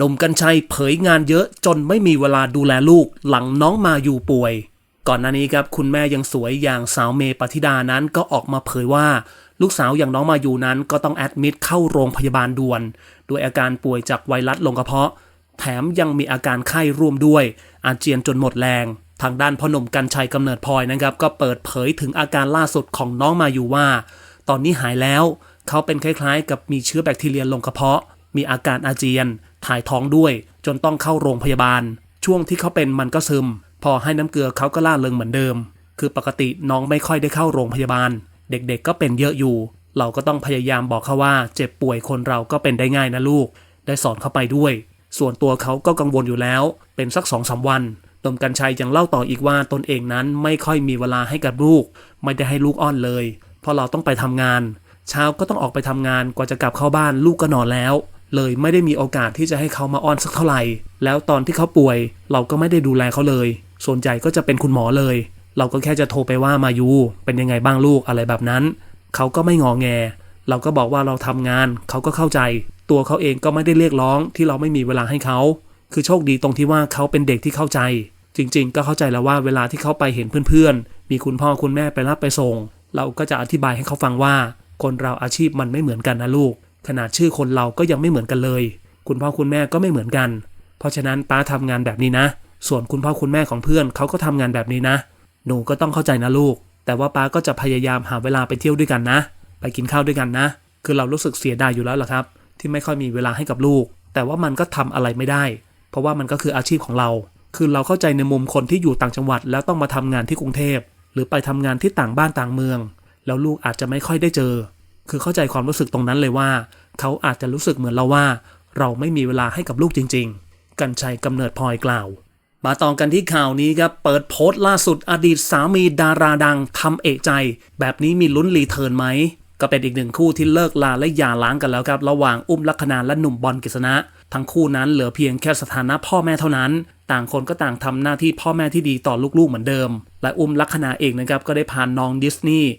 หนุ่มกัญชัยเผยงานเยอะจนไม่มีเวลาดูแลลูกหลังน้องมาอยู่ป่วย ก่อนหน้านี้ครับคุณแม่ยังสวยอย่างสาวเมย์ปฏิดานั้นก็ออกมาเผยว่า ลูกสาวอย่างน้องมาอยู่นั้นก็ต้องแอดมิดเข้าโรงพยาบาลด่วนด้วยอาการป่วยจากไวรัสลงกระเพาะ แถมยังมีอาการไข้ร่วมด้วย อาเจียนจนหมดแรง ทางด้านพ่อหนุ่มกัญชัยกำเนิดพลอยนะครับ ก็เปิดเผยถึงอาการล่าสุดของน้องมาอยู่ว่า ตอนนี้หายแล้ว เขาเป็นคล้ายๆ กับมีเชื้อแบคทีเรียลงกระเพาะ มีอาการอาเจียน ถ่ายท้องด้วย จนต้องเข้าโรงพยาบาล ช่วงที่เขาเป็นมันก็ซึม พอให้น้ำเกลือเขาก็ล่าเริงเหมือนเดิม คือปกติน้องไม่ค่อยได้เข้าโรงพยาบาล เด็กๆก็เป็นเยอะอยู่ เราก็ต้องพยายามบอกเขาว่า เจ็บป่วยคนเราก็เป็นได้ง่ายนะลูก ได้สอนเขาไปด้วย ส่วนตัวเขาก็กังวลอยู่แล้ว เป็นสักสองสาวันตมกัญชัยยังเล่าต่ออีกว่าตนเองนั้นไม่ค่อยมีเวลาให้กับลูก ไม่ได้ให้ลูกอ้อนเลย เพราะเราต้องไปทำงาน เช้าก็ต้องออกไปทำงานกว่าจะกลับเข้าบ้านลูกก็นอนแล้ว เลยไม่ได้มีโอกาสที่จะให้เขามาอ้อนสักเท่าไหร่ แล้วตอนที่เขาป่วย เราก็ไม่ได้ดูแลเขาเลย ส่วนใหญ่ก็จะเป็นคุณหมอเลย เราก็แค่จะโทรไปว่ามายูเป็นยังไงบ้างลูกอะไรแบบนั้น เขาก็ไม่งอแง เราก็บอกว่าเราทำงาน เขาก็เข้าใจ ตัวเขาเองก็ไม่ได้เรียกร้องที่เราไม่มีเวลาให้เขา คือโชคดีตรงที่ว่าเขาเป็นเด็กที่เข้าใจ จริง ๆ ก็เข้าใจแล้วว่าเวลาที่เขาไปเห็นเพื่อนๆ มีคุณพ่อคุณแม่ไปรับไปส่ง เราก็จะอธิบายให้เขาฟังว่า คนเราอาชีพมันไม่เหมือนกันนะลูก ขนาดชื่อคนเราก็ยังไม่เหมือนกันเลย คุณพ่อคุณแม่ก็ไม่เหมือนกัน เพราะฉะนั้นป้าทำงานแบบนี้นะ ส่วนคุณพ่อคุณแม่ของเพื่อนเขาก็ทำงานแบบนี้นะ หนูก็ต้องเข้าใจนะลูก แต่ว่าป้าก็จะพยายามหาเวลาไปเที่ยวด้วยกันนะ ไปกินข้าวด้วยกันนะ คือเรารู้สึกเสียดายอยู่แล้วล่ะครับ ที่ไม่ค่อยมีเวลาให้กับลูก แต่ว่ามันก็ทำอะไรไม่ได้ เพราะว่ามันก็คืออาชีพของเรา คือเราเข้าใจในมุมคนที่อยู่ต่างจังหวัด แล้วต้องมาทำงานที่กรุงเทพหรือไปทำงานที่ต่างบ้านต่างเมือง แล้วลูกอาจจะไม่ค่อยได้เจอ คือเข้าใจความรู้สึกตรงนั้นเลยว่า เขาอาจจะรู้สึกเหมือนเราว่า เราไม่มีเวลาให้กับลูกจริง ๆ กันชัยกำเนิดพลอยกล่าว มาต่อกันที่ข่าวนี้ครับ เปิดโพสต์ล่าสุดอดีตสามีดาราดังทำเอกใจ แบบนี้มีลุ้นรีเทิร์นไหม ก็เป็นอีกหนึ่งคู่ที่เลิกลาและหย่าร้างกันแล้วครับ ระหว่างอุ้มลักษณาและหนุ่มบอลกฤษณะ ทั้งคู่นั้นเหลือเพียงแค่สถานะพ่อแม่เท่านั้น ต่างคนก็ต่างทำหน้าที่พ่อแม่ที่ดีต่อลูกๆเหมือนเดิม และอุ้มลักษณาเองนะครับก็ได้พาน้องดิสนีย์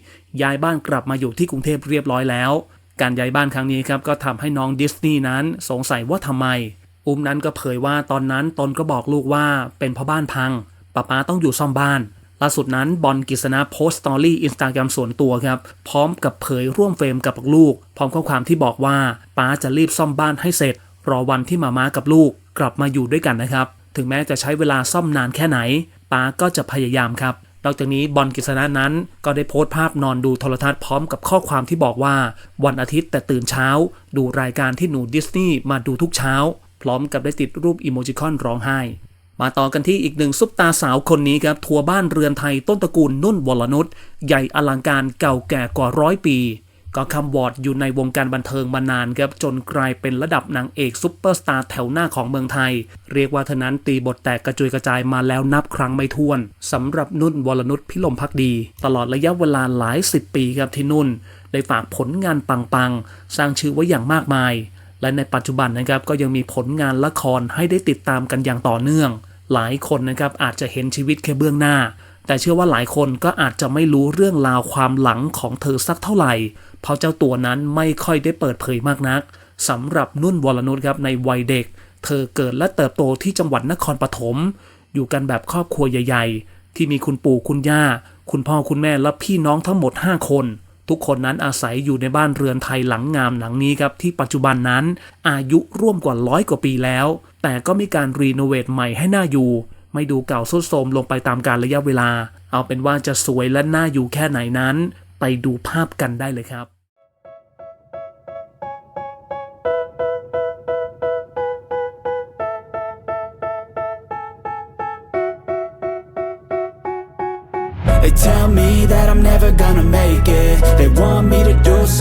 ย้ายบ้านกลับมาอยู่ที่กรุงเทพเรียบร้อยแล้ว การย้ายบ้านครั้งนี้ครับก็ทำให้น้องดิสนีย์นั้นสงสัยว่าทำไม อุ้มนั้นก็เผยว่าตอนนั้นตนก็บอกลูกว่าเป็นเพราะบ้านพังป้าป้าต้องอยู่ซ่อมบ้าน ล่าสุดนั้นบอลกิษณะโพสต์สตอรี่อินสตาแกรมส่วนตัวครับ พร้อมกับเผยร่วมเฟรมกับลูก พร้อมข้อความที่บอกว่าป้าจะรีบซ่อมบ้านให้เสร็จ รอวันที่มาม้ากับลูก กลับมาอยู่ด้วยกันนะครับ ถึงแม้จะใช้เวลาซ่อมนานแค่ไหนป้าก็จะพยายามครับนอกจากนี้บอลกิษณะนั้นก็ได้โพสต์ภาพนอนดูโทรทัศน์พร้อมกับข้อความที่บอกว่า วันอาทิตย์แต่ตื่นเช้า ดูรายการที่หนูดิสนีย์มาดูทุกเช้า พร้อมกับได้ติดรูปอีโมจิคอนร้องไห้ มาต่อกันที่อีกหนึ่งซุปตาสาวคนนี้ครับ ทัวร์บ้านเรือนไทยต้นตระกูลนุ่นวรนุชใหญ่อลังการเก่าแก่กว่าร้อยปี ก็คำวอร์ดอยู่ในวงการบันเทิงมานานครับ จนกลายเป็นระดับนางเอกซุปเปอร์สตาร์แถวหน้าของเมืองไทย เรียกว่าเธอนั้นตีบทแตกกระจุยกระจายมาแล้วนับครั้งไม่ถ้วนสำหรับนุ่นวรนุชพิลมพักดี ตลอดระยะเวลาหลายสิบปีครับที่นุ่น ได้ฝากผลงานปังๆสร้างชื่อไว้อย่างมากมาย และในปัจจุบันนะครับก็ยังมีผลงานละครให้ได้ติดตามกันอย่างต่อเนื่อง หลายคนนะครับอาจจะเห็นชีวิตแค่เบื้องหน้า แต่เชื่อว่าหลายคนก็อาจจะไม่รู้เรื่องราวความหลังของเธอสักเท่าไหร่ เพราะเจ้าตัวนั้นไม่ค่อยได้เปิดเผยมากนักสำหรับนุ่นวรนุชครับในวัยเด็ก เธอเกิดและเติบโตที่จังหวัดนครปฐมอยู่กันแบบครอบครัวใหญ่ ๆ ที่มีคุณปู่คุณย่า คุณพ่อคุณแม่และพี่น้องทั้งหมด 5 คน ทุกคนนั้นอาศัยอยู่ในบ้านเรือนไทยหลังงามหลังนี้ครับที่ปัจจุบันนั้นอายุร่วมกว่าร้อยกว่าปีแล้ว แต่ก็มีการรีโนเวทใหม่ให้หน่าอยู่ ไม่ดูเก่าสุดโทรมลงไปตามกาลระยะเวลา เอาเป็นว่าจะสวยและน่าอยู่แค่ไหนนั้น ไปดูภาพกันได้เลยครับ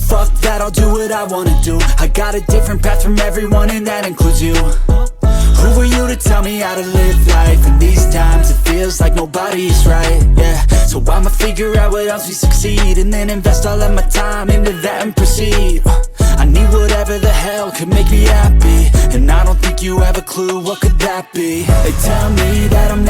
Fuck that, I'll do what I wanna do. I got a different path from everyone and that includes you. Who are you to tell me how to live life? And these times it feels like nobody's right, yeah. So I'ma figure out what else we succeed And then invest all of my time into that and proceed. I need whatever the hell could make me happy. And I don't think you have a clue what could that be. They tell me that I'm